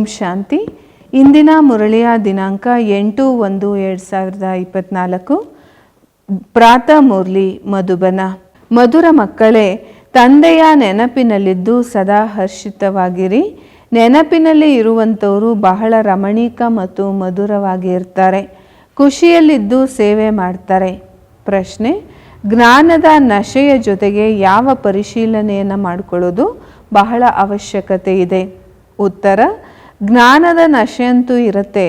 ಓಂ ಶಾಂತಿ. ಇಂದಿನ ಮುರಳಿಯ ದಿನಾಂಕ ಎಂಟು ಒಂದು ಎರಡು ಸಾವಿರದ ಇಪ್ಪತ್ನಾಲ್ಕು. ಪ್ರಾತ ಮುರಳಿ ಮಧುಬನ. ಮಧುರ ಮಕ್ಕಳೇ, ತಂದೆಯ ನೆನಪಿನಲ್ಲಿದ್ದು ಸದಾ ಹರ್ಷಿತವಾಗಿರಿ. ನೆನಪಿನಲ್ಲಿ ಇರುವಂಥವರು ಬಹಳ ರಮಣೀಕ ಮತ್ತು ಮಧುರವಾಗಿ ಇರ್ತಾರೆ ಖುಷಿಯಲ್ಲಿದ್ದು ಸೇವೆ ಮಾಡ್ತಾರೆ. ಪ್ರಶ್ನೆ, ಜ್ಞಾನದ ನಶೆಯ ಜೊತೆಗೆ ಯಾವ ಪರಿಶೀಲನೆಯನ್ನು ಮಾಡಿಕೊಳ್ಳೋದು ಬಹಳ ಅವಶ್ಯಕತೆ ಇದೆ? ಉತ್ತರ ಜ್ಞಾನದ ನಶೆಯಂತೂ ಇರುತ್ತೆ,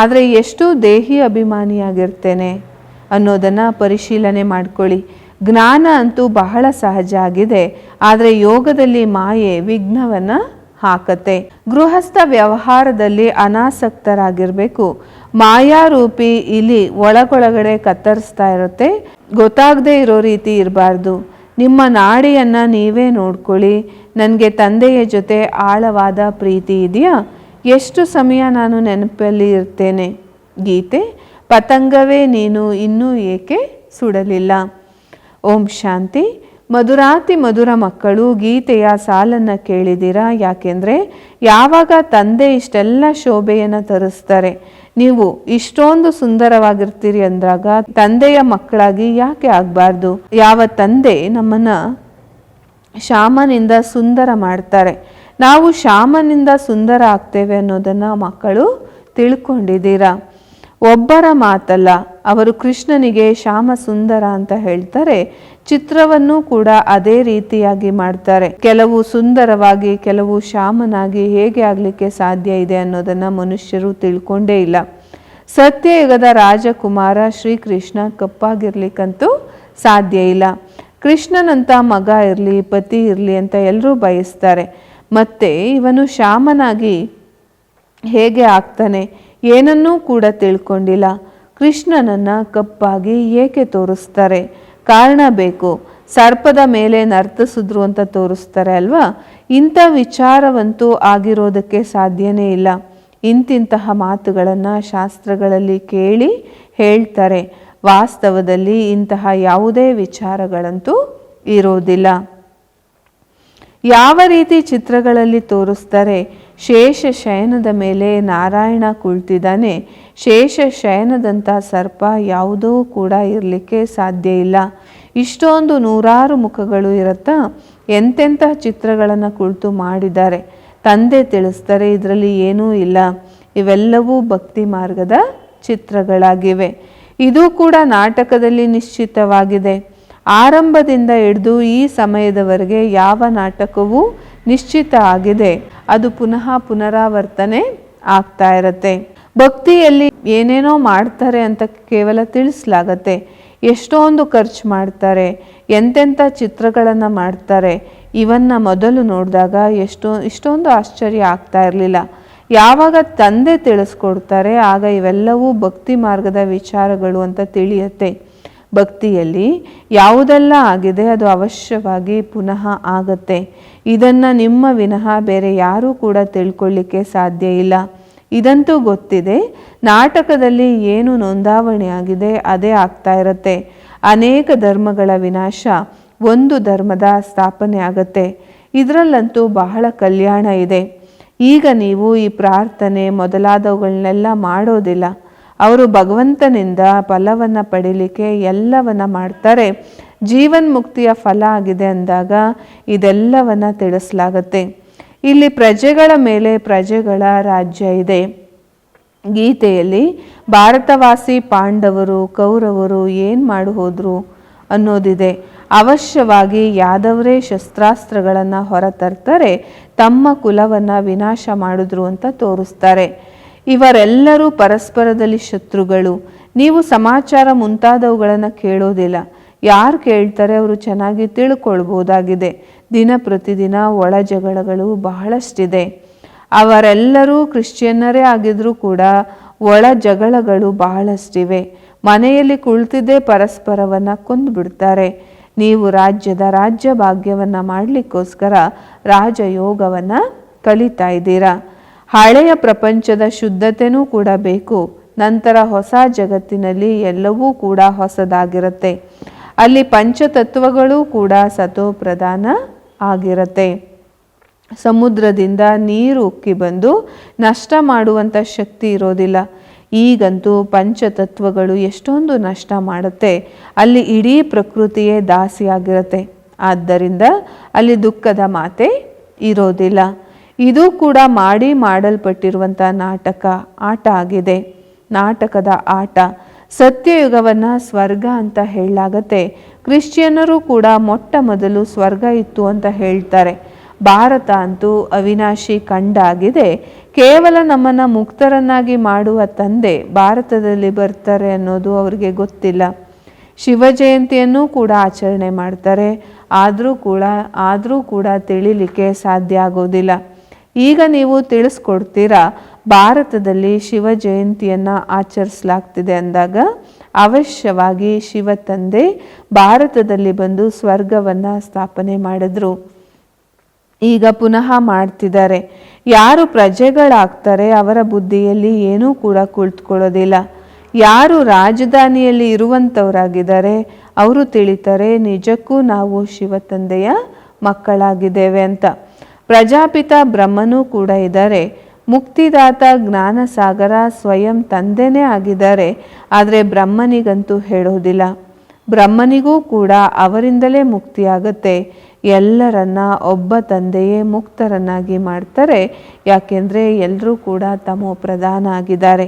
ಆದರೆ ಎಷ್ಟು ದೇಹಿ ಅಭಿಮಾನಿಯಾಗಿರ್ತೇನೆ. ಅನ್ನೋದನ್ನು ಪರಿಶೀಲನೆ ಮಾಡ್ಕೊಳ್ಳಿ. ಜ್ಞಾನ ಅಂತೂ ಬಹಳ ಸಹಜ ಆಗಿದೆ, ಆದರೆ ಯೋಗದಲ್ಲಿ ಮಾಯೆ ವಿಘ್ನವನ್ನು ಹಾಕತ್ತೆ. ಗೃಹಸ್ಥ ವ್ಯವಹಾರದಲ್ಲಿ ಅನಾಸಕ್ತರಾಗಿರಬೇಕು. ಮಾಯಾರೂಪಿ ಇಲಿ ಒಳಗೊಳಗಡೆ ಕತ್ತರಿಸ್ತಾ ಇರುತ್ತೆ. ಗೊತ್ತಾಗದೇ ಇರೋ ರೀತಿ ಇರಬಾರ್ದು. ನಿಮ್ಮ ನಾಡಿಯನ್ನು ನೀವೇ ನೋಡ್ಕೊಳ್ಳಿ. ನನಗೆ ತಂದೆಯ ಜೊತೆ ಆಳವಾದ ಪ್ರೀತಿ ಇದೆಯಾ? ಎಷ್ಟು ಸಮಯ ನಾನು ನೆನಪಲ್ಲಿ ಇರ್ತೇನೆ? ಗೀತೆ, ಪತಂಗವೇ ನೀನು ಇನ್ನೂ ಏಕೆ ಸುಡಲಿಲ್ಲ? ಓಂ ಶಾಂತಿ. ಮಧುರಾತಿ ಮಧುರ ಮಕ್ಕಳು, ಗೀತೆಯ ಸಾಲನ್ನು ಕೇಳಿದ್ದೀರಾ ಯಾಕೆಂದರೆ ಯಾವಾಗ ತಂದೆ ಇಷ್ಟೆಲ್ಲ ಶೋಭೆಯನ್ನು ತರಿಸ್ತಾರೆ. ನೀವು ಇಷ್ಟೊಂದು ಸುಂದರವಾಗಿರ್ತೀರಿ ಅಂದಾಗ ತಂದೆಯ ಮಕ್ಕಳಾಗಿ ಯಾಕೆ ಆಗಬಾರ್ದು? ಯಾವ ತಂದೆ ನಮ್ಮನ್ನ ಶಾಮನಿಂದ ಸುಂದರ ಮಾಡ್ತಾರೆ. ನಾವು ಶ್ಯಾಮನಿಂದ ಸುಂದರ ಆಗ್ತೇವೆ ಅನ್ನೋದನ್ನು ಮಕ್ಕಳು ತಿಳ್ಕೊಂಡಿದ್ದೀರಾ? ಒಬ್ಬರ ಮಾತಲ್ಲ, ಅವರು ಕೃಷ್ಣನಿಗೆ ಶ್ಯಾಮ ಸುಂದರ ಅಂತ ಹೇಳ್ತಾರೆ, ಚಿತ್ರವನ್ನು ಕೂಡ ಅದೇ ರೀತಿಯಾಗಿ ಮಾಡ್ತಾರೆ. ಕೆಲವು ಸುಂದರವಾಗಿ, ಕೆಲವು ಶ್ಯಾಮನಾಗಿ ಹೇಗೆ ಆಗಲಿಕ್ಕೆ ಸಾಧ್ಯ ಇದೆ ಅನ್ನೋದನ್ನು ಮನುಷ್ಯರು ತಿಳ್ಕೊಂಡೇ ಇಲ್ಲ. ಸತ್ಯಯುಗದ ರಾಜಕುಮಾರ ಶ್ರೀಕೃಷ್ಣ ಕಪ್ಪಾಗಿರ್ಲಿಕ್ಕಂತೂ ಸಾಧ್ಯ ಇಲ್ಲ. ಕೃಷ್ಣನಂತ ಮಗ ಇರಲಿ, ಪತಿ ಇರಲಿ ಅಂತ ಎಲ್ಲರೂ ಬಯಸ್ತಾರೆ. ಮತ್ತೆ ಇವನು ಶಾಮನಾಗಿ ಹೇಗೆ ಆಗ್ತಾನೆ ಏನನ್ನೂ ಕೂಡ ತಿಳ್ಕೊಂಡಿಲ್ಲ. ಕೃಷ್ಣನನ್ನು ಕಪ್ಪಾಗಿ ಏಕೆ ತೋರಿಸ್ತಾರೆ? ಕಾರಣ ಬೇಕು. ಸರ್ಪದ ಮೇಲೆ ನರ್ತಿಸಿದ್ರು ಅಂತ ತೋರಿಸ್ತಾರೆ ಅಲ್ವಾ? ಇಂಥ ವಿಚಾರವಂತೂ ಆಗಿರೋದಕ್ಕೆ ಸಾಧ್ಯನೇ ಇಲ್ಲ. ಇಂತಿಂತಹ ಮಾತುಗಳನ್ನು ಶಾಸ್ತ್ರಗಳಲ್ಲಿ ಕೇಳಿ ಹೇಳ್ತಾರೆ. ವಾಸ್ತವದಲ್ಲಿ ಇಂತಹ ಯಾವುದೇ ವಿಚಾರಗಳಂತೂ ಇರೋದಿಲ್ಲ. ಯಾವ ರೀತಿ ಚಿತ್ರಗಳಲ್ಲಿ ತೋರಿಸ್ತಾರೆ? ಶೇಷ ಶಯನದ ಮೇಲೆ ನಾರಾಯಣ ಕುಳಿತಿದ್ದಾನೆ. ಶೇಷ ಶಯನದಂಥ ಸರ್ಪ ಯಾವುದೂ ಕೂಡ ಇರಲಿಕ್ಕೆ ಸಾಧ್ಯ ಇಲ್ಲ. ಇಷ್ಟೊಂದು ನೂರಾರು ಮುಖಗಳು ಇರುತ್ತಾ? ಎಂತೆಂಥ ಚಿತ್ರಗಳನ್ನು ಕುಳಿತು ಮಾಡಿದ್ದಾರೆ? ತಂದೆ ತಿಳಿಸ್ತಾರೆ, ಇದರಲ್ಲಿ ಏನೂ ಇಲ್ಲ. ಇವೆಲ್ಲವೂ ಭಕ್ತಿ ಮಾರ್ಗದ ಚಿತ್ರಗಳಾಗಿವೆ. ಇದು ಕೂಡ ನಾಟಕದಲ್ಲಿ ನಿಶ್ಚಿತವಾಗಿದೆ. ಆರಂಭದಿಂದ ಹಿಡಿದು ಈ ಸಮಯದವರೆಗೆ ಯಾವ ನಾಟಕವೂ ನಿಶ್ಚಿತ ಆಗಿದೆ. ಅದು ಪುನಃ ಪುನರಾವರ್ತನೆ ಆಗ್ತಾ ಇರತ್ತೆ. ಭಕ್ತಿಯಲ್ಲಿ ಏನೇನೋ ಮಾಡ್ತಾರೆ ಅಂತ ಕೇವಲ ತಿಳಿಸ್ಲಾಗತ್ತೆ. ಎಷ್ಟೊಂದು ಖರ್ಚು ಮಾಡ್ತಾರೆ, ಎಂತೆಂಥ ಚಿತ್ರಗಳನ್ನು ಮಾಡ್ತಾರೆ, ಇವನ್ನ ಮೊದಲು ನೋಡಿದಾಗ ಎಷ್ಟೋ, ಇಷ್ಟೊಂದು ಆಶ್ಚರ್ಯ ಆಗ್ತಾ ಇರಲಿಲ್ಲ. ಯಾವಾಗ ತಂದೆ ತಿಳಿಸ್ಕೊಡ್ತಾರೆ, ಆಗ ಇವೆಲ್ಲವೂ ಭಕ್ತಿ ಮಾರ್ಗದ ವಿಚಾರಗಳು ಅಂತ ತಿಳಿಯುತ್ತೆ. ಭಕ್ತಿಯಲ್ಲಿ ಯಾವುದೆಲ್ಲ ಆಗಿದೆ ಅದು ಅವಶ್ಯವಾಗಿ ಪುನಃ ಆಗತ್ತೆ. ಇದನ್ನು ನಿಮ್ಮ ವಿನಃ ಬೇರೆ ಯಾರೂ ಕೂಡ ತಿಳ್ಕೊಳ್ಳಿಕ್ಕೆ ಸಾಧ್ಯ ಇಲ್ಲ. ಇದಂತೂ ಗೊತ್ತಿದೆ, ನಾಟಕದಲ್ಲಿ ಏನು ನೋಂದಾವಣೆ ಆಗಿದೆ ಅದೇ ಆಗ್ತಾ ಇರುತ್ತೆ. ಅನೇಕ ಧರ್ಮಗಳ ವಿನಾಶ ಒಂದು ಧರ್ಮದ ಸ್ಥಾಪನೆ ಆಗತ್ತೆ. ಇದರಲ್ಲಂತೂ ಬಹಳ ಕಲ್ಯಾಣ ಇದೆ. ಈಗ ನೀವು ಈ ಪ್ರಾರ್ಥನೆ ಮೊದಲಾದವುಗಳನ್ನೆಲ್ಲ ಮಾಡೋದಿಲ್ಲ. ಅವರು ಭಗವಂತನಿಂದ ಫಲವನ್ನು ಪಡೀಲಿಕ್ಕೆ ಎಲ್ಲವನ್ನ ಮಾಡ್ತಾರೆ. ಜೀವನ್ ಮುಕ್ತಿಯ ಫಲ ಆಗಿದೆ ಅಂದಾಗ ಇದೆಲ್ಲವನ್ನು ತಿಳಿಸ್ಲಾಗತ್ತೆ. ಇಲ್ಲಿ ಪ್ರಜೆಗಳ ಮೇಲೆ ಪ್ರಜೆಗಳ ರಾಜ್ಯ ಇದೆ. ಗೀತೆಯಲ್ಲಿ ಭಾರತವಾಸಿ ಪಾಂಡವರು, ಕೌರವರು ಏನು ಮಾಡಿ ಹೋದರು ಅನ್ನೋದಿದೆ. ಅವಶ್ಯವಾಗಿ ಯಾದವರೇ ಶಸ್ತ್ರಾಸ್ತ್ರಗಳನ್ನು ಹೊರತರ್ತಾರೆ, ತಮ್ಮ ಕುಲವನ್ನು ವಿನಾಶ ಮಾಡಿದ್ರು ಅಂತ ತೋರಿಸ್ತಾರೆ. ಇವರೆಲ್ಲರೂ ಪರಸ್ಪರದಲ್ಲಿ ಶತ್ರುಗಳು. ನೀವು ಸಮಾಚಾರ ಮುಂತಾದವುಗಳನ್ನು ಕೇಳೋದಿಲ್ಲ. ಯಾರು ಕೇಳ್ತಾರೆ ಅವರು ಚೆನ್ನಾಗಿ ತಿಳ್ಕೊಳ್ಬೋದಾಗಿದೆ. ದಿನ ಪ್ರತಿದಿನ ಒಳ ಜಗಳಗಳು ಬಹಳಷ್ಟಿದೆ. ಅವರೆಲ್ಲರೂ ಕ್ರಿಶ್ಚಿಯನ್ನರೇ ಆಗಿದ್ರೂ ಕೂಡ ಒಳ ಜಗಳಗಳು ಬಹಳಷ್ಟಿವೆ. ಮನೆಯಲ್ಲಿ ಕುಳಿತಿದ್ದೇ ಪರಸ್ಪರವನ್ನು ಕೊಂದುಬಿಡ್ತಾರೆ. ನೀವು ರಾಜ್ಯದ ರಾಜ್ಯ ಭಾಗ್ಯವನ್ನು ಮಾಡಲಿಕ್ಕೋಸ್ಕರ ರಾಜಯೋಗವನ್ನು ಕಲಿತಾ ಇದ್ದೀರಾ. ಹಳೆಯ ಪ್ರಪಂಚದ ಶುದ್ಧತೆನೂ ಕೂಡ ಬೇಕು. ನಂತರ ಹೊಸ ಜಗತ್ತಿನಲ್ಲಿ ಎಲ್ಲವೂ ಕೂಡ ಹೊಸದಾಗಿರುತ್ತೆ. ಅಲ್ಲಿ ಪಂಚತತ್ವಗಳು ಕೂಡ ಸತೋ ಪ್ರಧಾನ ಆಗಿರುತ್ತೆ. ಸಮುದ್ರದಿಂದ ನೀರು ಉಕ್ಕಿ ಬಂದು ನಷ್ಟ ಮಾಡುವಂಥ ಶಕ್ತಿ ಇರೋದಿಲ್ಲ. ಈಗಂತೂ ಪಂಚತತ್ವಗಳು ಎಷ್ಟೊಂದು ನಷ್ಟ ಮಾಡುತ್ತೆ. ಅಲ್ಲಿ ಇಡೀ ಪ್ರಕೃತಿಯೇ ದಾಸಿಯಾಗಿರುತ್ತೆ. ಆದ್ದರಿಂದ ಅಲ್ಲಿ ದುಃಖದ ಮಾತೆ ಇರೋದಿಲ್ಲ. ಇದು ಕೂಡ ಮಾಡಿ ಮಾಡಲ್ಪಟ್ಟಿರುವಂಥ ನಾಟಕ ಆಟ ಆಗಿದೆ. ನಾಟಕದ ಆಟ ಸತ್ಯಯುಗವನ್ನು ಸ್ವರ್ಗ ಅಂತ ಹೇಳಲಾಗತ್ತೆ. ಕ್ರಿಶ್ಚಿಯನ್ನರು ಕೂಡ ಮೊಟ್ಟ ಮೊದಲು ಸ್ವರ್ಗ ಇತ್ತು ಅಂತ ಹೇಳ್ತಾರೆ. ಭಾರತ ಅಂತೂ ಅವಿನಾಶಿ ಖಂಡ ಆಗಿದೆ. ಕೇವಲ ನಮ್ಮನ್ನು ಮುಕ್ತರನ್ನಾಗಿ ಮಾಡುವ ತಂದೆ ಭಾರತದಲ್ಲಿ ಬರ್ತಾರೆ ಅನ್ನೋದು ಅವರಿಗೆ ಗೊತ್ತಿಲ್ಲ. ಶಿವ ಜಯಂತಿಯನ್ನು ಕೂಡ ಆಚರಣೆ ಮಾಡ್ತಾರೆ. ಆದರೂ ಕೂಡ ಆದರೂ ಕೂಡ ತಿಳಿಲಿಕ್ಕೆ ಸಾಧ್ಯ ಆಗೋದಿಲ್ಲ. ಈಗ ನೀವು ತಿಳಿಸ್ಕೊಡ್ತೀರಾ, ಭಾರತದಲ್ಲಿ ಶಿವ ಜಯಂತಿಯನ್ನು ಆಚರಿಸಲಾಗ್ತಿದೆ ಅಂದಾಗ ಅವಶ್ಯವಾಗಿ ಶಿವ ತಂದೆ ಭಾರತದಲ್ಲಿ ಬಂದು ಸ್ವರ್ಗವನ್ನು ಸ್ಥಾಪನೆ ಮಾಡಿದ್ರು. ಈಗ ಪುನಃ ಮಾಡ್ತಿದ್ದಾರೆ. ಯಾರು ಪ್ರಜೆಗಳಾಗ್ತಾರೆ ಅವರ ಬುದ್ಧಿಯಲ್ಲಿ ಏನೂ ಕೂಡ ಕುಳಿತುಕೊಳ್ಳೋದಿಲ್ಲ. ಯಾರು ರಾಜಧಾನಿಯಲ್ಲಿ ಇರುವಂಥವರಾಗಿದ್ದಾರೆ ಅವರು ತಿಳಿತಾರೆ, ನಿಜಕ್ಕೂ ನಾವು ಶಿವ ತಂದೆಯ ಮಕ್ಕಳಾಗಿದ್ದೇವೆ ಅಂತ. ಪ್ರಜಾಪಿತ ಬ್ರಹ್ಮನೂ ಕೂಡ ಇದ್ದಾರೆ. ಮುಕ್ತಿದಾತ ಜ್ಞಾನಸಾಗರ ಸ್ವಯಂ ತಂದೆನೇ ಆಗಿದ್ದಾರೆ. ಆದರೆ ಬ್ರಹ್ಮನಿಗಂತೂ ಹೇಳೋದಿಲ್ಲ ಬ್ರಹ್ಮನಿಗೂ ಕೂಡ ಅವರಿಂದಲೇ ಮುಕ್ತಿಯಾಗತ್ತೆ. ಎಲ್ಲರನ್ನ ಒಬ್ಬ ತಂದೆಯೇ ಮುಕ್ತರನ್ನಾಗಿ ಮಾಡ್ತಾರೆ. ಯಾಕೆಂದರೆ ಎಲ್ಲರೂ ಕೂಡ ತಮೋ ಪ್ರಧಾನ ಆಗಿದ್ದಾರೆ.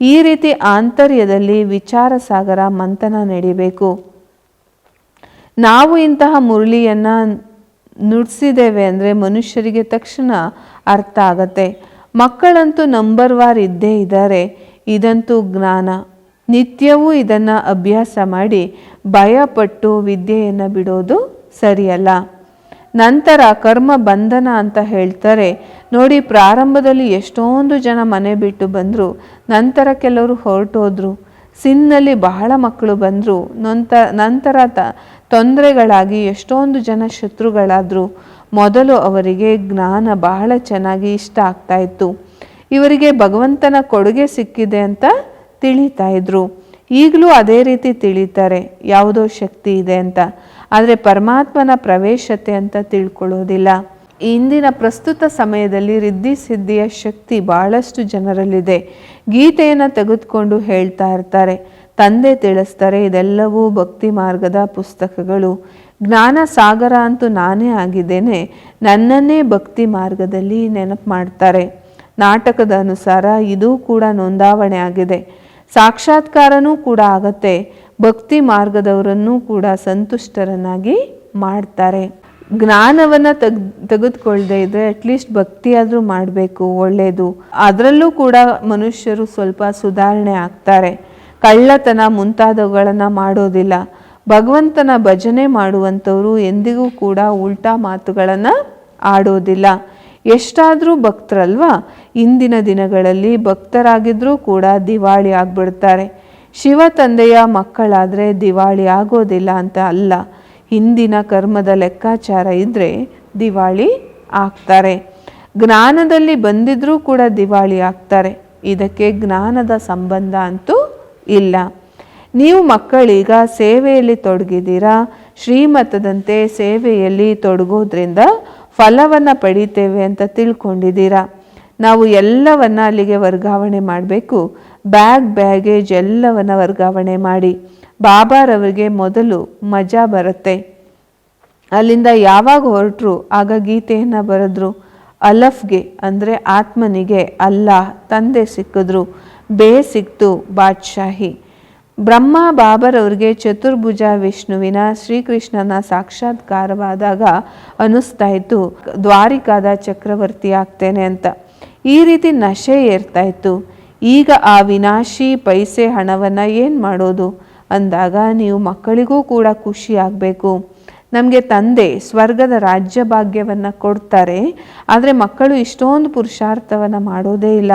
ಈ ರೀತಿ ಆಂತರ್ಯದಲ್ಲಿ ವಿಚಾರ ಸಾಗರ ಮಂಥನ ನಡಿಬೇಕು. ನಾವು ಇಂತಹ ಮುರಳಿಯನ್ನು ನುಡಿಸಿದ್ದೇವೆ ಅಂದರೆ ಮನುಷ್ಯರಿಗೆ ತಕ್ಷಣ ಅರ್ಥ ಆಗತ್ತೆ. ಮಕ್ಕಳಂತೂ ನಂಬರ್ ವಾರ್ ಇದ್ದೇ ಇದ್ದಾರೆ. ಇದಂತೂ ಜ್ಞಾನ. ನಿತ್ಯವೂ ಇದನ್ನು ಅಭ್ಯಾಸ ಮಾಡಿ ಭಯಪಟ್ಟು ವಿದ್ಯೆಯನ್ನು ಬಿಡೋದು ಸರಿಯಲ್ಲ. ನಂತರ ಕರ್ಮ ಬಂಧನ ಅಂತ ಹೇಳ್ತಾರೆ. ನೋಡಿ, ಪ್ರಾರಂಭದಲ್ಲಿ ಎಷ್ಟೊಂದು ಜನ ಮನೆ ಬಿಟ್ಟು ಬಂದರು. ನಂತರ ಕೆಲವರು ಹೊರಟೋದ್ರು. ಸಿನ್ನಲ್ಲಿ ಬಹಳ ಮಕ್ಕಳು ಬಂದರು. ನಂತ, ನಂತರ ತ ತೊಂದರೆಗಳಾಗಿ ಎಷ್ಟೊಂದು ಜನ ಶತ್ರುಗಳಾದರೂ ಮೊದಲು ಅವರಿಗೆ ಜ್ಞಾನ ಬಹಳ ಚೆನ್ನಾಗಿ ಇಷ್ಟ ಆಗ್ತಾ ಇತ್ತು. ಇವರಿಗೆ ಭಗವಂತನ ಕೊಡುಗೆ ಸಿಕ್ಕಿದೆ ಅಂತ ತಿಳಿತಾ ಇದ್ರು. ಈಗಲೂ ಅದೇ ರೀತಿ ತಿಳಿತಾರೆ, ಯಾವುದೋ ಶಕ್ತಿ ಇದೆ ಅಂತ. ಆದರೆ ಪರಮಾತ್ಮನ ಪ್ರವೇಶತೆ ಅಂತ ತಿಳ್ಕೊಳ್ಳೋದಿಲ್ಲ. ಇಂದಿನ ಪ್ರಸ್ತುತ ಸಮಯದಲ್ಲಿ ರಿದ್ಧಿ ಸಿದ್ಧಿಯ ಶಕ್ತಿ ಬಹಳಷ್ಟು ಜನರಲ್ಲಿದೆ. ಗೀತೆಯನ್ನು ತೆಗೆದುಕೊಂಡು ಹೇಳ್ತಾ ಇರ್ತಾರೆ. ತಂದೆ ತಿಳಿಸ್ತಾರೆ, ಇದೆಲ್ಲವೂ ಭಕ್ತಿ ಮಾರ್ಗದ ಪುಸ್ತಕಗಳು. ಜ್ಞಾನ ಸಾಗರ ಅಂತೂ ನಾನೇ ಆಗಿದ್ದೇನೆ, ನನ್ನನ್ನೇ ಭಕ್ತಿ ಮಾರ್ಗದಲ್ಲಿ ನೆನಪು ಮಾಡ್ತಾರೆ. ನಾಟಕದ ಅನುಸಾರ ಇದು ಕೂಡ ನೋಂದಾವಣೆ ಆಗಿದೆ. ಸಾಕ್ಷಾತ್ಕಾರನೂ ಕೂಡ ಆಗತ್ತೆ, ಭಕ್ತಿ ಮಾರ್ಗದವರನ್ನೂ ಕೂಡ ಸಂತುಷ್ಟರನ್ನಾಗಿ ಮಾಡ್ತಾರೆ. ಜ್ಞಾನವನ್ನು ತೆಗ್ ತೆಗೆದುಕೊಳ್ಳದೆ ಇದ್ರೆ ಅಟ್ಲೀಸ್ಟ್ ಭಕ್ತಿಯಾದರೂ ಮಾಡಬೇಕು ಒಳ್ಳೆಯದು ಅದರಲ್ಲೂ ಕೂಡ ಮನುಷ್ಯರು ಸ್ವಲ್ಪ ಸುಧಾರಣೆ ಆಗ್ತಾರೆ. ಕಳ್ಳತನ ಮುಂತಾದವುಗಳನ್ನು ಮಾಡೋದಿಲ್ಲ. ಭಗವಂತನ ಭಜನೆ ಮಾಡುವಂಥವರು ಎಂದಿಗೂ ಕೂಡ ಉಲ್ಟಾ ಮಾತುಗಳನ್ನು ಆಡೋದಿಲ್ಲ. ಎಷ್ಟಾದರೂ ಭಕ್ತರಲ್ವಾ? ಇಂದಿನ ದಿನಗಳಲ್ಲಿ ಭಕ್ತರಾಗಿದ್ದರೂ ಕೂಡ ದಿವಾಳಿ ಆಗ್ಬಿಡ್ತಾರೆ. ಶಿವ ತಂದೆಯ ಮಕ್ಕಳಾದರೆ ದಿವಾಳಿ ಆಗೋದಿಲ್ಲ ಅಂತ ಅಲ್ಲ. ಹಿಂದಿನ ಕರ್ಮದ ಲೆಕ್ಕಾಚಾರ ಇದ್ದರೆ ದಿವಾಳಿ ಆಗ್ತಾರೆ. ಜ್ಞಾನದಲ್ಲಿ ಬಂದಿದ್ರೂ ಕೂಡ ದಿವಾಳಿ ಆಗ್ತಾರೆ. ಇದಕ್ಕೆ ಜ್ಞಾನದ ಸಂಬಂಧ ಅಂತೂ ಇಲ್ಲ. ನೀವು ಮಕ್ಕಳೀಗ ಸೇವೆಯಲ್ಲಿ ತೊಡಗಿದ್ದೀರಾ? ಶ್ರೀಮತದಂತೆ ಸೇವೆಯಲ್ಲಿ ತೊಡಗೋದ್ರಿಂದ ಫಲವನ್ನು ಪಡಿತೇವೆ ಅಂತ ತಿಳ್ಕೊಂಡಿದ್ದೀರಾ? ನಾವು ಎಲ್ಲವನ್ನ ಅಲ್ಲಿಗೆ ವರ್ಗಾವಣೆ ಮಾಡಬೇಕು. ಬ್ಯಾಗ್, ಬ್ಯಾಗೇಜ್ ಎಲ್ಲವನ್ನ ವರ್ಗಾವಣೆ ಮಾಡಿ. ಬಾಬಾರವರಿಗೆ ಮೊದಲು ಮಜಾ ಬರುತ್ತೆ. ಅಲ್ಲಿಂದ ಯಾವಾಗ ಹೊರಟರು? ಆಗ ಗೀತೆಯನ್ನು ಬರೆದ್ರು. ಅಲಫ್ಗೆ ಅಂದರೆ ಆತ್ಮನಿಗೆ ಅಲ್ಲ, ತಂದೆ ಸಿಕ್ಕಿದ್ರು. ಬೇ ಸಿಕ್ತು ಬಾದ್ಶಾಹಿ. ಬ್ರಹ್ಮ ಬಾಬರವ್ರಿಗೆ ಚತುರ್ಭುಜ ವಿಷ್ಣುವಿನ ಶ್ರೀಕೃಷ್ಣನ ಸಾಕ್ಷಾತ್ಕಾರವಾದಾಗ ಅನಿಸ್ತಾ ಇತ್ತು ದ್ವಾರಿಕಾದ ಚಕ್ರವರ್ತಿ ಆಗ್ತೇನೆ ಅಂತ. ಈ ರೀತಿ ನಶೆ ಏರ್ತಾ ಇತ್ತು ಈಗ ಆ ವಿನಾಶಿ ಪೈಸೆ ಹಣವನ್ನು ಏನು ಮಾಡೋದು? ಅಂದಾಗ ನೀವು ಮಕ್ಕಳಿಗೂ ಕೂಡ ಖುಷಿ ಆಗಬೇಕು. ನಮಗೆ ತಂದೆ ಸ್ವರ್ಗದ ರಾಜ್ಯ ಭಾಗ್ಯವನ್ನು ಕೊಡ್ತಾರೆ, ಆದರೆ ಮಕ್ಕಳು ಇಷ್ಟೊಂದು ಪುರುಷಾರ್ಥವನ್ನು ಮಾಡೋದೇ ಇಲ್ಲ.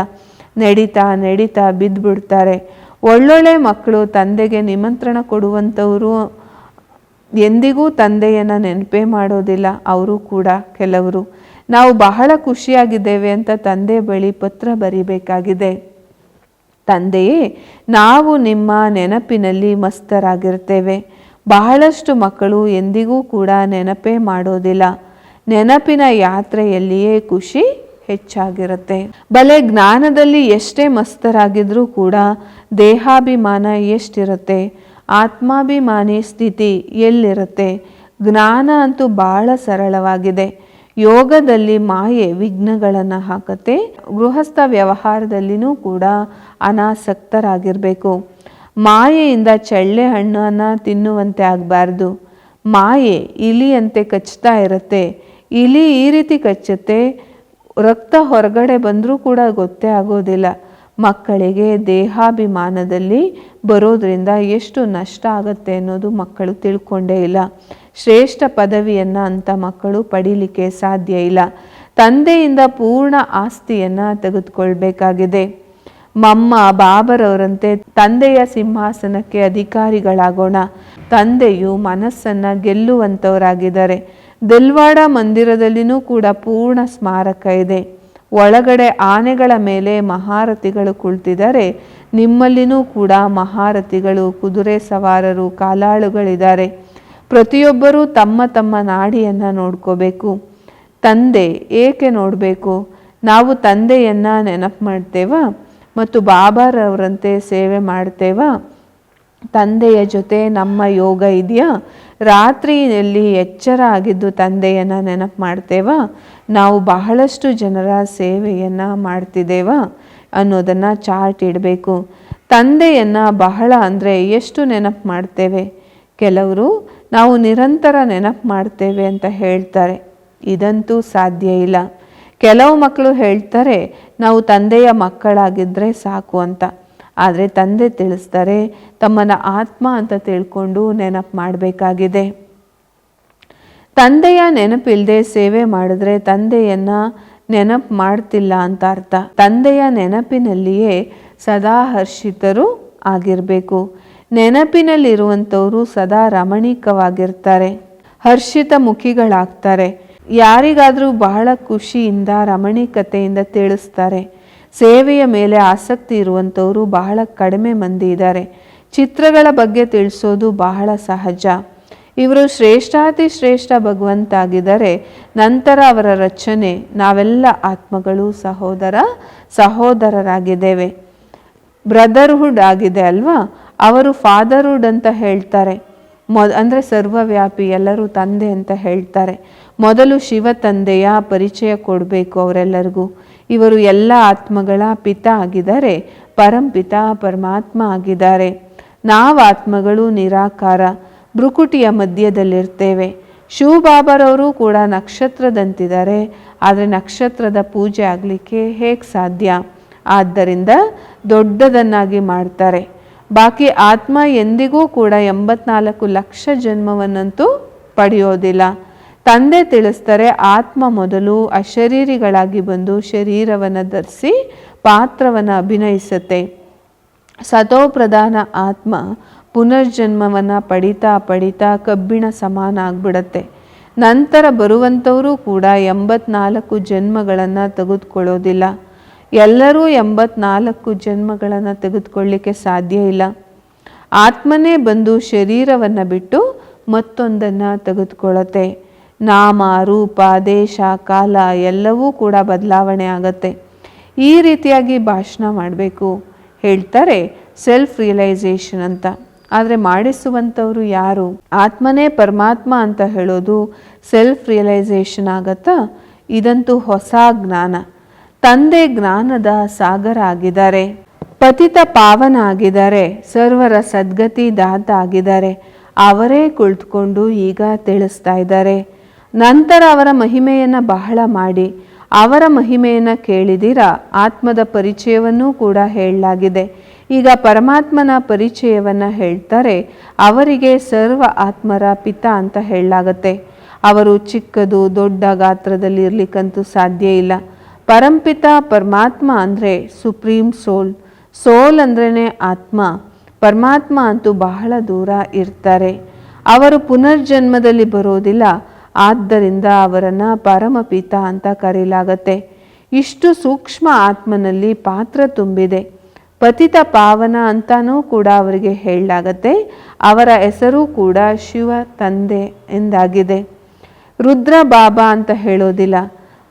ನಡೀತಾ ನಡೀತಾ ಬಿದ್ದುಬಿಡ್ತಾರೆ ಒಳ್ಳೊಳ್ಳೆ ಮಕ್ಕಳು ತಂದೆಗೆ ನಿಮಂತ್ರಣ ಕೊಡುವಂಥವರು ಎಂದಿಗೂ ತಂದೆಯನ್ನು ನೆನಪೇ ಮಾಡೋದಿಲ್ಲ, ಅವರು ಕೂಡ ಕೆಲವರು. ನಾವು ಬಹಳ ಖುಷಿಯಾಗಿದ್ದೇವೆ ಅಂತ ತಂದೆ ಬಳಿ ಪತ್ರ ಬರೀಬೇಕಾಗಿದೆ. ತಂದೆಯೇ, ನಾವು ನಿಮ್ಮ ನೆನಪಿನಲ್ಲಿ ಮಸ್ತರಾಗಿರ್ತೇವೆ. ಬಹಳಷ್ಟು ಮಕ್ಕಳು ಎಂದಿಗೂ ಕೂಡ ನೆನಪೇ ಮಾಡೋದಿಲ್ಲ. ನೆನಪಿನ ಯಾತ್ರೆಯಲ್ಲಿಯೇ ಖುಷಿ ಹೆಚ್ಚಾಗಿರುತ್ತೆ. ಬಲೆ ಜ್ಞಾನದಲ್ಲಿ ಎಷ್ಟೇ ಮಸ್ತರಾಗಿದ್ರೂ ಕೂಡ ದೇಹಾಭಿಮಾನ ಎಷ್ಟಿರುತ್ತೆ, ಆತ್ಮಾಭಿಮಾನಿ ಸ್ಥಿತಿ ಎಲ್ಲಿರುತ್ತೆ? ಜ್ಞಾನ ಅಂತೂ ಬಹಳ ಸರಳವಾಗಿದೆ. ಯೋಗದಲ್ಲಿ ಮಾಯೆ ವಿಘ್ನಗಳನ್ನು ಹಾಕತ್ತೆ, ಗೃಹಸ್ಥ ವ್ಯವಹಾರದಲ್ಲಿನೂ ಕೂಡ ಅನಾಸಕ್ತರಾಗಿರಬೇಕು. ಮಾಯೆಯಿಂದ ಚಳ್ಳೆ ಹಣ್ಣನ್ನು ತಿನ್ನುವಂತೆ ಆಗಬಾರ್ದು. ಮಾಯೆ ಇಲಿಯಂತೆ ಕಚ್ತಾ ಇರುತ್ತೆ, ಇಲಿ ಈ ರೀತಿ ಕಚ್ಚುತ್ತೆ ರಕ್ತ ಹೊರಗಡೆ ಬಂದರೂ ಕೂಡ ಗೊತ್ತೇ ಆಗೋದಿಲ್ಲ. ಮಕ್ಕಳಿಗೆ ದೇಹಾಭಿಮಾನದಲ್ಲಿ ಬರೋದರಿಂದ ಎಷ್ಟು ನಷ್ಟ ಆಗುತ್ತೆ ಅನ್ನೋದು ಮಕ್ಕಳು ತಿಳ್ಕೊಂಡೇ ಇಲ್ಲ. ಶ್ರೇಷ್ಠ ಪದವಿಯನ್ನು ಅಂಥ ಮಕ್ಕಳು ಪಡೀಲಿಕ್ಕೆ ಸಾಧ್ಯ ಇಲ್ಲ. ತಂದೆಯಿಂದ ಪೂರ್ಣ ಆಸ್ತಿಯನ್ನು ತೆಗೆದುಕೊಳ್ಬೇಕಾಗಿದೆ. ಮಮ್ಮ, ಬಾಬರವರಂತೆ ತಂದೆಯ ಸಿಂಹಾಸನಕ್ಕೆ ಅಧಿಕಾರಿಗಳಾಗೋಣ. ತಂದೆಯು ಮನಸ್ಸನ್ನು ಗೆಲ್ಲುವಂಥವರಾಗಿದ್ದಾರೆ ದೆಲ್ವಾಡ ಮಂದಿರದಲ್ಲಿನೂ ಕೂಡ ಪೂರ್ಣ ಸ್ಮಾರಕ ಇದೆ. ಒಳಗಡೆ ಆನೆಗಳ ಮೇಲೆ ಮಹಾರಥಿಗಳು ಕುಳಿತಿದ್ದಾರೆ. ನಿಮ್ಮಲ್ಲಿನೂ ಕೂಡ ಮಹಾರಥಿಗಳು, ಕುದುರೆ ಸವಾರರು, ಕಾಲಾಳುಗಳಿದ್ದಾರೆ. ಪ್ರತಿಯೊಬ್ಬರೂ ತಮ್ಮ ತಮ್ಮ ನಾಡಿಯನ್ನು ನೋಡ್ಕೋಬೇಕು. ತಂದೆ ಏಕೆ ನೋಡಬೇಕು? ನಾವು ತಂದೆಯನ್ನು ನೆನಪು ಮಾಡ್ತೇವಾ? ಮತ್ತು ಬಾಬಾರವರಂತೆ ಸೇವೆ ಮಾಡ್ತೇವಾ? ತಂದೆಯ ಜೊತೆ ನಮ್ಮ ಯೋಗ ಇದೆಯಾ? ರಾತ್ರಿಯಲ್ಲಿ ಎಚ್ಚರ ಆಗಿದ್ದು ತಂದೆಯನ್ನು ನೆನಪು ಮಾಡ್ತೇವ? ನಾವು ಬಹಳಷ್ಟು ಜನರ ಸೇವೆಯನ್ನು ಮಾಡ್ತಿದ್ದೇವ ಅನ್ನೋದನ್ನು ಚಾರ್ಟ್ ಇಡಬೇಕು. ತಂದೆಯನ್ನು ಬಹಳ ಅಂದರೆ ಎಷ್ಟು ನೆನಪು ಮಾಡ್ತೇವೆ? ಕೆಲವರು ನಾವು ನಿರಂತರ ನೆನಪು ಮಾಡ್ತೇವೆ ಅಂತ ಹೇಳ್ತಾರೆ. ಇದಂತೂ ಸಾಧ್ಯ ಇಲ್ಲ. ಕೆಲವು ಮಕ್ಕಳು ಹೇಳ್ತಾರೆ, ನಾವು ತಂದೆಯ ಮಕ್ಕಳಾಗಿದ್ದರೆ ಸಾಕು ಅಂತ. ಆದರೆ ತಂದೆ ತಿಳಿಸ್ತಾರೆ, ತಮ್ಮನ ಆತ್ಮ ಅಂತ ತಿಳ್ಕೊಂಡು ನೆನಪು ಮಾಡಬೇಕಾಗಿದೆ. ತಂದೆಯ ನೆನಪಿಲ್ಲದೆ ಸೇವೆ ಮಾಡಿದ್ರೆ ತಂದೆಯನ್ನು ನೆನಪು ಮಾಡ್ತಿಲ್ಲ ಅಂತ ಅರ್ಥ. ತಂದೆಯ ನೆನಪಿನಲ್ಲಿಯೇ ಸದಾ ಹರ್ಷಿತರು ಆಗಿರಬೇಕು. ನೆನಪಿನಲ್ಲಿರುವಂಥವರು ಸದಾ ರಮಣೀಕವಾಗಿರ್ತಾರೆ. ಹರ್ಷಿತ ಮುಖಿಗಳಾಗ್ತಾರೆ. ಯಾರಿಗಾದರೂ ಬಹಳ ಖುಷಿಯಿಂದ, ರಮಣೀಕತೆಯಿಂದ ತಿಳಿಸ್ತಾರೆ. ಸೇವೆಯ ಮೇಲೆ ಆಸಕ್ತಿ ಇರುವಂಥವರು ಬಹಳ ಕಡಿಮೆ ಮಂದಿ ಇದ್ದಾರೆ. ಚಿತ್ರಗಳ ಬಗ್ಗೆ ತಿಳಿಸೋದು ಬಹಳ ಸಹಜ. ಇವರು ಶ್ರೇಷ್ಠಾತಿ ಶ್ರೇಷ್ಠ ಭಗವಂತಾಗಿದ್ದಾರೆ. ನಂತರ ಅವರ ರಚನೆ, ನಾವೆಲ್ಲ ಆತ್ಮಗಳು ಸಹೋದರ ಸಹೋದರರಾಗಿದ್ದೇವೆ. ಬ್ರದರ್ಹುಡ್ ಆಗಿದೆ ಅಲ್ವಾ? ಅವರು ಫಾದರ್ಹುಡ್ ಅಂತ ಹೇಳ್ತಾರೆ. ಮೊ, ಅಂದರೆ ಸರ್ವವ್ಯಾಪಿ, ಎಲ್ಲರೂ ತಂದೆ ಅಂತ ಹೇಳ್ತಾರೆ. ಮೊದಲು ಶಿವ ತಂದೆಯ ಪರಿಚಯ ಕೊಡಬೇಕು ಅವರೆಲ್ಲರಿಗೂ. ಇವರು ಎಲ್ಲ ಆತ್ಮಗಳ ಪಿತ ಆಗಿದ್ದಾರೆ ಪರಂಪಿತ ಪರಮಾತ್ಮ ಆಗಿದ್ದಾರೆ. ನಾವು ಆತ್ಮಗಳು ನಿರಾಕಾರ, ಭ್ರುಕುಟಿಯ ಮಧ್ಯದಲ್ಲಿರ್ತೇವೆ. ಶಿವಬಾಬರವರು ಕೂಡ ನಕ್ಷತ್ರದಂತಿದ್ದಾರೆ, ಆದರೆ ನಕ್ಷತ್ರದ ಪೂಜೆ ಆಗಲಿಕ್ಕೆ ಹೇಗೆ ಸಾಧ್ಯ? ಆದ್ದರಿಂದ ದೊಡ್ಡದನ್ನಾಗಿ ಮಾಡ್ತಾರೆ. ಬಾಕಿ ಆತ್ಮ ಎಂದಿಗೂ ಕೂಡ ಎಂಬತ್ನಾಲ್ಕು ಲಕ್ಷ ಜನ್ಮವನ್ನಂತೂ ಪಡೆಯೋದಿಲ್ಲ. ತಂದೆ ತಿಳಿಸ್ತಾರೆ, ಆತ್ಮ ಮೊದಲು ಅಶರೀರಿಗಳಾಗಿ ಬಂದು ಶರೀರವನ್ನು ಧರಿಸಿ ಪಾತ್ರವನ್ನು ಅಭಿನಯಿಸುತ್ತೆ. ಸತೋ ಪ್ರಧಾನ ಆತ್ಮ ಪುನರ್ಜನ್ಮವನ್ನು ಪಡಿತಾ ಪಡಿತಾ ಕಬ್ಬಿಣ ಸಮಾನ ಆಗ್ಬಿಡತ್ತೆ. ನಂತರ ಬರುವಂಥವರು ಕೂಡ ಎಂಬತ್ನಾಲ್ಕು ಜನ್ಮಗಳನ್ನು ತೆಗೆದುಕೊಳ್ಳೋದಿಲ್ಲ. ಎಲ್ಲರೂ ಎಂಬತ್ನಾಲ್ಕು ಜನ್ಮಗಳನ್ನು ತೆಗೆದುಕೊಳ್ಳಿಕ್ಕೆ ಸಾಧ್ಯ ಇಲ್ಲ. ಆತ್ಮನೇ ಬಂದು ಶರೀರವನ್ನು ಬಿಟ್ಟು ಮತ್ತೊಂದನ್ನು ತೆಗೆದುಕೊಳ್ಳುತ್ತೆ. ನಾಮ, ರೂಪ, ದೇಶ, ಕಾಲ ಎಲ್ಲವೂ ಕೂಡ ಬದಲಾವಣೆ ಆಗತ್ತೆ. ಈ ರೀತಿಯಾಗಿ ಭಾಷಣ ಮಾಡಬೇಕು. ಹೇಳ್ತಾರೆ ಸೆಲ್ಫ್ ರಿಯಲೈಸೇಷನ್ ಅಂತ. ಆದರೆ ಮಾಡಿಸುವಂಥವ್ರು ಯಾರು? ಆತ್ಮನೇ ಪರಮಾತ್ಮ ಅಂತ ಹೇಳೋದು ಸೆಲ್ಫ್ ರಿಯಲೈಸೇಷನ್ ಆಗತ್ತಾ? ಇದಂತೂ ಹೊಸ ಜ್ಞಾನ. ತಂದೆ ಜ್ಞಾನದ ಸಾಗರ ಆಗಿದ್ದಾರೆ. ಪತಿತ ಪಾವನ ಆಗಿದ್ದಾರೆ. ಸರ್ವರ ಸದ್ಗತಿ ದಾತ ಆಗಿದ್ದಾರೆ. ಅವರೇ ಕುಳಿತುಕೊಂಡು ಈಗ ತಿಳಿಸ್ತಾ ಇದ್ದಾರೆ. ನಂತರ ಅವರ ಮಹಿಮೆಯನ್ನು ಬಹಳ ಮಾಡಿ, ಅವರ ಮಹಿಮೆಯನ್ನು ಕೇಳಿದಿರ? ಆತ್ಮದ ಪರಿಚಯವನ್ನೂ ಕೂಡ ಹೇಳಲಾಗಿದೆ. ಈಗ ಪರಮಾತ್ಮನ ಪರಿಚಯವನ್ನು ಹೇಳ್ತಾರೆ, ಅವರಿಗೆ ಸರ್ವ ಆತ್ಮರ ಪಿತ ಅಂತ ಹೇಳಲಾಗತ್ತೆ. ಅವರು ಚಿಕ್ಕದು, ದೊಡ್ಡ ಗಾತ್ರದಲ್ಲಿ ಇರ್ಲಿಕ್ಕಂತೂ ಸಾಧ್ಯ ಇಲ್ಲ. ಪರಂಪಿತ ಪರಮಾತ್ಮ ಅಂದರೆ ಸುಪ್ರೀಂ ಸೋಲ್. ಸೋಲ್ ಅಂದ್ರೇ ಆತ್ಮ. ಪರಮಾತ್ಮ ಅಂತೂ ಬಹಳ ದೂರ ಇರ್ತಾರೆ. ಅವರು ಪುನರ್ಜನ್ಮದಲ್ಲಿ ಬರೋದಿಲ್ಲ. ಆದ್ದರಿಂದ ಅವರನ್ನು ಪರಮಪಿತ ಅಂತ ಕರೆಯಲಾಗತ್ತೆ ಇಷ್ಟು ಸೂಕ್ಷ್ಮ ಆತ್ಮನಲ್ಲಿ ಪಾತ್ರ ತುಂಬಿದೆ. ಪತಿತ ಪಾವನ ಅಂತಾನೂ ಕೂಡ ಅವರಿಗೆ ಹೇಳಲಾಗತ್ತೆ. ಅವರ ಹೆಸರು ಕೂಡ ಶಿವ ತಂದೆ ಎಂದಾಗಿದೆ. ರುದ್ರ ಬಾಬಾ ಅಂತ ಹೇಳೋದಿಲ್ಲ.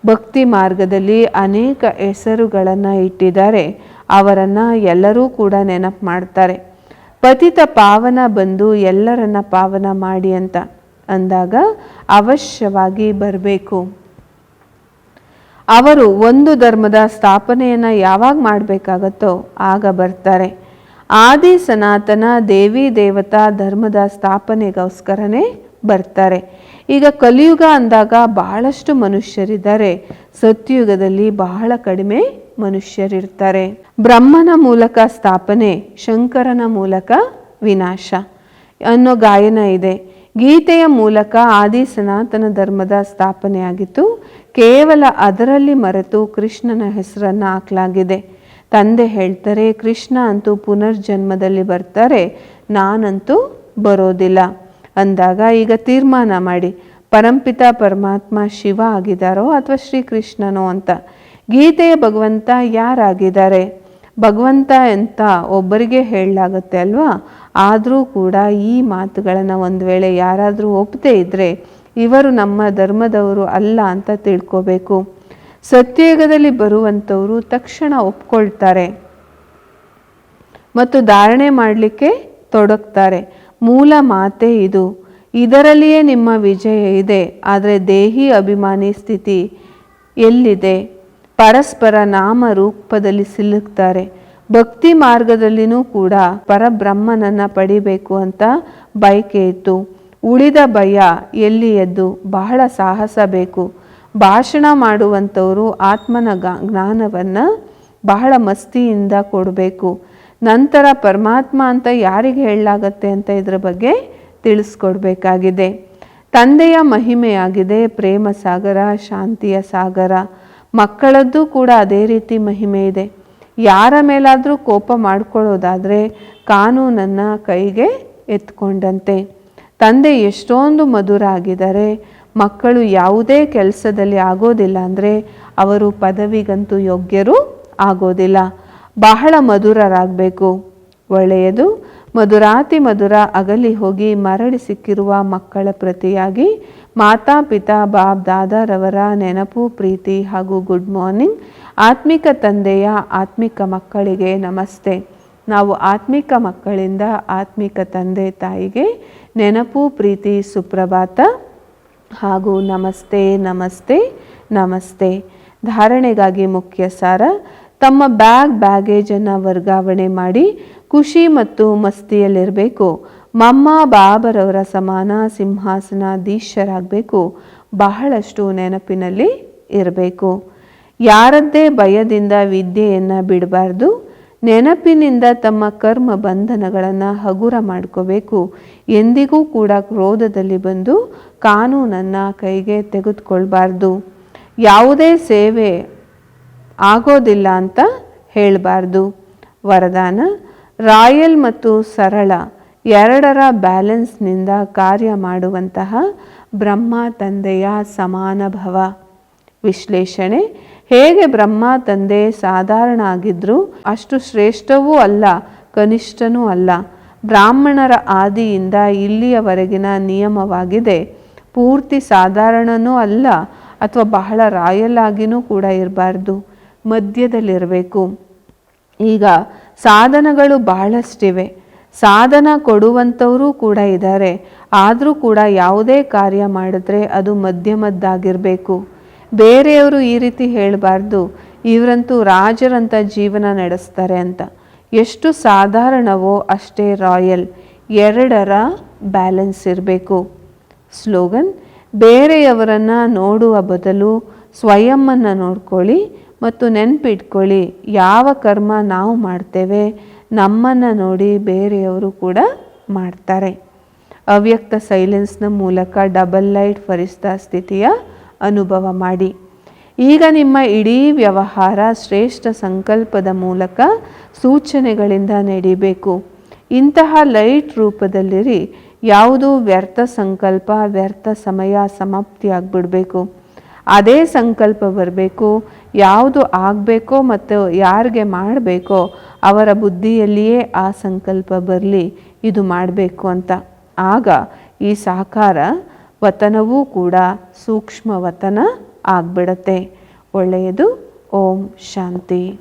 ಭಕ್ತಿ ಮಾರ್ಗದಲ್ಲಿ ಅನೇಕ ಹೆಸರುಗಳನ್ನು ಇಟ್ಟಿದ್ದಾರೆ. ಅವರನ್ನು ಎಲ್ಲರೂ ಕೂಡ ನೆನಪು ಮಾಡ್ತಾರೆ. ಪತಿತ ಪಾವನ ಬಂದು ಎಲ್ಲರನ್ನ ಪಾವನ ಮಾಡಿ ಅಂತ. ಅಂದಾಗ ಅವಶ್ಯವಾಗಿ ಬರಬೇಕು. ಅವರು ಒಂದು ಧರ್ಮದ ಸ್ಥಾಪನೆಯನ್ನು ಯಾವಾಗ ಮಾಡಬೇಕಾಗತ್ತೋ ಆಗ ಬರ್ತಾರೆ. ಆದಿ ಸನಾತನ ದೇವಿ ದೇವತಾ ಧರ್ಮದ ಸ್ಥಾಪನೆಗೋಸ್ಕರನೇ ಬರ್ತಾರೆ. ಈಗ ಕಲಿಯುಗ ಅಂದಾಗ ಬಹಳಷ್ಟು ಮನುಷ್ಯರಿದ್ದಾರೆ. ಸತ್ಯುಗದಲ್ಲಿ ಬಹಳ ಕಡಿಮೆ ಮನುಷ್ಯರಿರ್ತಾರೆ. ಬ್ರಹ್ಮನ ಮೂಲಕ ಸ್ಥಾಪನೆ, ಶಂಕರನ ಮೂಲಕ ವಿನಾಶ ಅನ್ನೋ ಗಾಯನ ಇದೆ. ಗೀತೆಯ ಮೂಲಕ ಆದಿ ಸನಾತನ ಧರ್ಮದ ಸ್ಥಾಪನೆಯಾಗಿತ್ತು. ಕೇವಲ ಅದರಲ್ಲಿ ಮರೆತು ಕೃಷ್ಣನ ಹೆಸರನ್ನು ಹಾಕಲಾಗಿದೆ. ತಂದೆ ಹೇಳ್ತಾರೆ, ಕೃಷ್ಣ ಅಂತೂ ಪುನರ್ಜನ್ಮದಲ್ಲಿ ಬರ್ತಾರೆ, ನಾನಂತೂ ಬರೋದಿಲ್ಲ. ಅಂದಾಗ ಈಗ ತೀರ್ಮಾನ ಮಾಡಿ, ಪರಂಪಿತ ಪರಮಾತ್ಮ ಶಿವ ಆಗಿದ್ದಾರೋ ಅಥವಾ ಶ್ರೀಕೃಷ್ಣನೋ ಅಂತ. ಗೀತೆಯ ಭಗವಂತ ಯಾರಾಗಿದ್ದಾರೆ? ಭಗವಂತ ಅಂತ ಒಬ್ಬರಿಗೆ ಹೇಳಲಾಗುತ್ತೆ ಅಲ್ವಾ? ಆದರೂ ಕೂಡ ಈ ಮಾತುಗಳನ್ನು ಒಂದು ವೇಳೆ ಯಾರಾದರೂ ಒಪ್ಪದೇ ಇದ್ದರೆ ಇವರು ನಮ್ಮ ಧರ್ಮದವರು ಅಲ್ಲ ಅಂತ ತಿಳ್ಕೋಬೇಕು. ಸತ್ಯಯುಗದಲ್ಲಿ ಬರುವಂಥವರು ತಕ್ಷಣ ಒಪ್ಕೊಳ್ತಾರೆ. ಮತ್ತು ಧಾರಣೆ ಮಾಡಲಿಕ್ಕೆ ತೊಡಗ್ತಾರೆ. ಮೂಲ ಮಾತೆ ಇದು. ಇದರಲ್ಲಿಯೇ ನಿಮ್ಮ ವಿಜಯ ಇದೆ. ಆದರೆ ದೇಹಿ ಅಭಿಮಾನಿ ಸ್ಥಿತಿ ಎಲ್ಲಿದೆ? ಪರಸ್ಪರ ನಾಮ ರೂಪದಲ್ಲಿ ಸಿಲುಕ್ತಾರೆ. ಭಕ್ತಿ ಮಾರ್ಗದಲ್ಲಿನೂ ಕೂಡ ಪರಬ್ರಹ್ಮನನ್ನ ಪಡಿಬೇಕು ಅಂತ ಬಯಕೆ ಇತ್ತು. ಉಳಿದ ಭಯ ಎಲ್ಲಿ ಎದ್ದು ಬಹಳ ಸಾಹಸ ಬೇಕು. ಭಾಷಣ ಮಾಡುವಂಥವರು ಆತ್ಮನ ಜ್ಞಾನವನ್ನು ಬಹಳ ಮಸ್ತಿಯಿಂದ ಕೊಡಬೇಕು. ನಂತರ ಪರಮಾತ್ಮ ಅಂತ ಯಾರಿಗೆ ಹೇಳಲಾಗತ್ತೆ ಅಂತ ಇದರ ಬಗ್ಗೆ ತಿಳಿಸ್ಕೊಡ್ಬೇಕಾಗಿದೆ. ತಂದೆಯ ಮಹಿಮೆಯಾಗಿದೆ ಪ್ರೇಮ ಸಾಗರ, ಶಾಂತಿಯ ಸಾಗರ. ಮಕ್ಕಳದ್ದು ಕೂಡ ಅದೇ ರೀತಿ ಮಹಿಮೆ ಇದೆ. ಯಾರ ಮೇಲಾದರೂ ಕೋಪ ಮಾಡಿಕೊಳ್ಳೋದಾದರೆ ಕಾನೂನನ್ನು ಕೈಗೆ ಎತ್ಕೊಂಡಂತೆ. ತಂದೆ ಎಷ್ಟೊಂದು ಮಧುರ ಆಗಿದ್ದಾರೆ ಮಕ್ಕಳು ಯಾವುದೇ ಕೆಲಸದಲ್ಲಿ ಆಗೋದಿಲ್ಲ ಅಂದರೆ ಅವರು ಪದವಿಗಂತೂ ಯೋಗ್ಯರು ಆಗೋದಿಲ್ಲ. ಬಹಳ ಮಧುರರಾಗಬೇಕು. ಒಳ್ಳೆಯದು ಮಧುರಾತಿ ಮಧುರ ಅಗಲಿ ಹೋಗಿ ಮರಳಿ ಸಿಕ್ಕಿರುವ ಮಕ್ಕಳ ಪ್ರತಿಯಾಗಿ ಮಾತಾ, ಪಿತಾ ಬಾಬ್ ದಾದಾರವರ ನೆನಪು, ಪ್ರೀತಿ ಹಾಗೂ ಗುಡ್ ಮಾರ್ನಿಂಗ್ ಆತ್ಮಿಕ ತಂದೆಯ ಆತ್ಮಿಕ ಮಕ್ಕಳಿಗೆ ನಮಸ್ತೆ. ನಾವು ಆತ್ಮಿಕ ಮಕ್ಕಳಿಂದ ಆತ್ಮಿಕ ತಂದೆ ತಾಯಿಗೆ ನೆನಪು, ಪ್ರೀತಿ, ಸುಪ್ರಭಾತ ಹಾಗೂ ನಮಸ್ತೆ ನಮಸ್ತೆ ನಮಸ್ತೆ. ಧಾರಣೆಗಾಗಿ ಮುಖ್ಯ ಸಾರ ತಮ್ಮ ಬ್ಯಾಗ್ ಬ್ಯಾಗೇಜನ್ನು ವರ್ಗಾವಣೆ ಮಾಡಿ ಖುಷಿ ಮತ್ತು ಮಸ್ತಿಯಲ್ಲಿರಬೇಕು. ಮಮ್ಮ ಬಾಬರವರ ಸಮಾನ ಸಿಂಹಾಸನಾಧೀಶರಾಗಬೇಕು. ಬಹಳಷ್ಟು ನೆನಪಿನಲ್ಲಿ ಇರಬೇಕು. ಯಾರದ್ದೇ ಭಯದಿಂದ ವಿದ್ಯೆಯನ್ನು ಬಿಡಬಾರ್ದು. ನೆನಪಿನಿಂದ ತಮ್ಮ ಕರ್ಮ ಬಂಧನಗಳನ್ನು ಹಗುರ ಮಾಡ್ಕೋಬೇಕು. ಎಂದಿಗೂ ಕೂಡ ಕ್ರೋಧದಲ್ಲಿ ಬಂದು ಕಾನೂನನ್ನು ಕೈಗೆ ತೆಗೆದುಕೊಳ್ಬಾರ್ದು. ಯಾವುದೇ ಸೇವೆ ಆಗೋದಿಲ್ಲ ಅಂತ ಹೇಳಬಾರ್ದು. ವರದಾನ, ರಾಯಲ್ ಮತ್ತು ಸರಳ ಎರಡರ ಬ್ಯಾಲೆನ್ಸ್ನಿಂದ ಕಾರ್ಯ ಮಾಡುವಂತಹ ಬ್ರಹ್ಮ ತಂದೆಯ ಸಮಾನಭವ ವಿಶ್ಲೇಷಣೆ, ಹೇಗೆ ಬ್ರಹ್ಮ ತಂದೆ ಸಾಧಾರಣ ಆಗಿದ್ರು ಅಷ್ಟು ಶ್ರೇಷ್ಠವೂ ಅಲ್ಲ, ಕನಿಷ್ಠನೂ ಅಲ್ಲ. ಬ್ರಾಹ್ಮಣರ ಆದಿಯಿಂದ ಇಲ್ಲಿಯವರೆಗಿನ ನಿಯಮವಾಗಿದೆ. ಪೂರ್ತಿ ಸಾಧಾರಣನೂ ಅಲ್ಲ, ಅಥವಾ ಬಹಳ ರಾಯಲ್ ಆಗಿನೂ ಕೂಡ ಇರಬಾರ್ದು. ಮಧ್ಯದಲ್ಲಿರಬೇಕು. ಈಗ ಸಾಧನಗಳು ಬಹಳಷ್ಟಿವೆ. ಸಾಧನ ಕೊಡುವಂಥವರು ಕೂಡ ಇದ್ದಾರೆ. ಆದರೂ ಕೂಡ ಯಾವುದೇ ಕಾರ್ಯ ಮಾಡಿದ್ರೆ ಅದು ಮಧ್ಯಮದ್ದಾಗಿರಬೇಕು ಬೇರೆಯವರು ಈ ರೀತಿ ಹೇಳಬಾರ್ದು. ಇವರಂತೂ ರಾಜರಂತ ಜೀವನ ನಡೆಸ್ತಾರೆ ಅಂತ. ಎಷ್ಟು ಸಾಧಾರಣವೋ ಅಷ್ಟೇ ರಾಯಲ್. ಎರಡರ ಬ್ಯಾಲೆನ್ಸ್ ಇರಬೇಕು. ಸ್ಲೋಗನ್, ಬೇರೆಯವರನ್ನು ನೋಡುವ ಬದಲು ಸ್ವಯಮ್ಮನ್ನು ನೋಡ್ಕೊಳ್ಳಿ ಮತ್ತು ನೆನಪಿಟ್ಕೊಳ್ಳಿ, ಯಾವ ಕರ್ಮ ನಾವು ಮಾಡ್ತೇವೆ, ನಮ್ಮನ್ನು ನೋಡಿ ಬೇರೆಯವರು ಕೂಡ ಮಾಡ್ತಾರೆ. ಅವ್ಯಕ್ತ ಸೈಲೆನ್ಸ್ನ ಮೂಲಕ ಡಬಲ್ ಲೈಟ್ ಫರಿಸ್ತಾ ಸ್ಥಿತಿಯ ಅನುಭವ ಮಾಡಿ. ಈಗ ನಿಮ್ಮ ಇಡೀ ವ್ಯವಹಾರ ಶ್ರೇಷ್ಠ ಸಂಕಲ್ಪದ ಮೂಲಕ ಸೂಚನೆಗಳಿಂದ ನಡೀಬೇಕು. ಇಂತಹ ಲೈಟ್ ರೂಪದಲ್ಲಿರಿ, ಯಾವುದೂ ವ್ಯರ್ಥ ಸಂಕಲ್ಪ, ವ್ಯರ್ಥ ಸಮಯ ಸಮಾಪ್ತಿ ಆಗಿಬಿಡಬೇಕು ಅದೇ ಸಂಕಲ್ಪ ಬರಬೇಕು, ಯಾವುದು ಆಗಬೇಕೋ ಮತ್ತು ಯಾರಿಗೆ ಮಾಡಬೇಕೋ ಅವರ ಬುದ್ಧಿಯಲ್ಲಿಯೇ ಆ ಸಂಕಲ್ಪ ಬರಲಿ, ಇದು ಮಾಡಬೇಕು ಅಂತ. ಆಗ ಈ ಸಾಕಾರ ವತನವೂ ಕೂಡ ಸೂಕ್ಷ್ಮ ವತನ ಆಗ್ಬಿಡತ್ತೆ. ಒಳ್ಳೆಯದು. ಓಂ ಶಾಂತಿ.